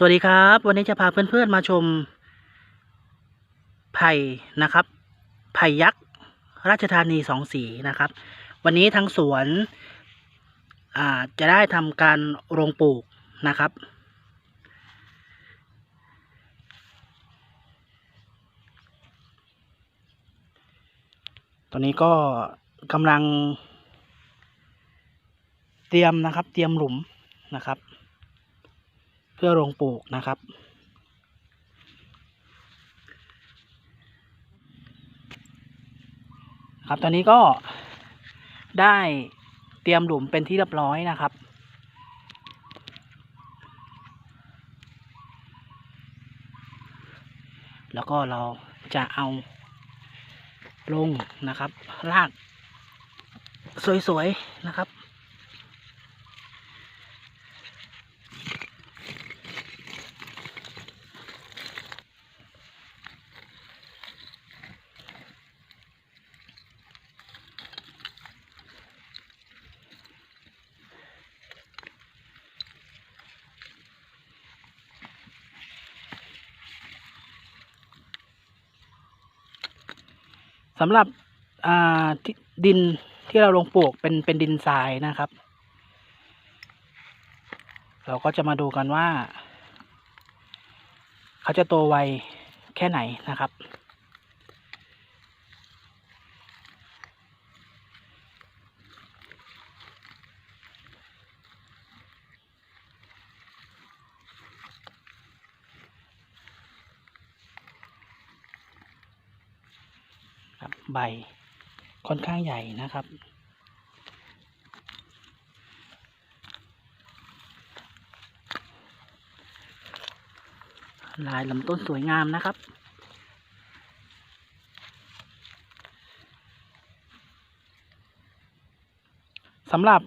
สวัสดีครับ วันนี้จะพาเพื่อนๆมาชมไผ่นะครับไผ่ยักษ์ราชธานีสองสีนะครับ วันนี้ทางสวนจะได้ทำการโรงปลูกนะครับ ตอนนี้ก็กำลังเตรียมนะครับ เตรียมหลุมนะครับ เพื่อลงปลูกนะครับ ครับตอนนี้ก็ได้เตรียมหลุมเป็นที่เรียบร้อยนะครับแล้วก็เราจะเอาลงนะครับ ราก สวย ๆ นะครับ สำหรับดินที่เราลงปลูกเป็นเป็นดินทรายนะครับ เราก็จะมาดูกันว่า เขาจะโตไวแค่ไหนนะครับ ใบค่อนข้างใหญ่นะครับ ลายลำต้นสวยงามนะครับสำหรับ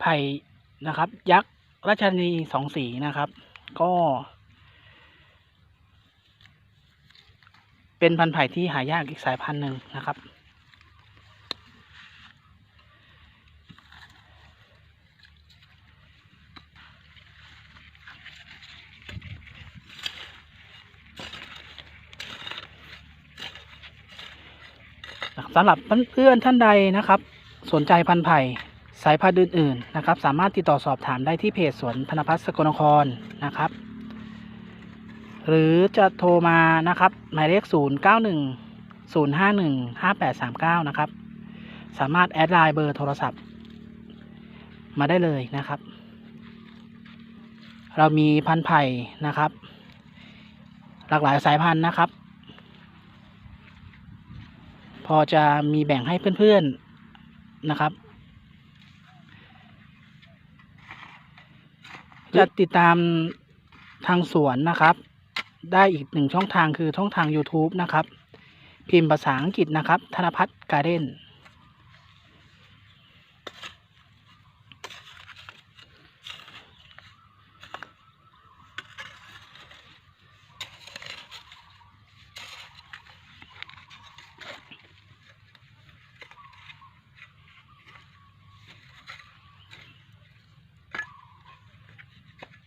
ไผ่นะครับ ยักษ์ราชนีสองสีนะครับ ก็ เป็นพันธุ์ไผ่ที่หายากอีกสายพันธุ์หนึ่งนะครับ สำหรับเพื่อนๆท่านใดนะครับ สนใจพันธุ์ไผ่สายพันธุ์อื่นๆนะครับ สามารถติดต่อสอบถามได้ที่เพจสวนธนพัฒน์สกลนครนะครับ หรือจะโทรมานะครับ หมายเลข 0 9 1 0 5 1 5 8 3 9 นะครับ สามารถแอดไลน์เบอร์โทรศัพท์ มาได้เลยนะครับ เรามีพันธุ์ไผ่นะครับ หลากหลายสายพันธุ์นะครับ พอจะมีแบ่งให้เพื่อนๆนะครับ จะติดตามทางสวนนะครับ ได้อีกหนึ่งช่องทางคือช่องทาง YouTube นะครับ พิมพ์ภาษาอังกฤษนะครับ ธนพัฒน์การ์เด้น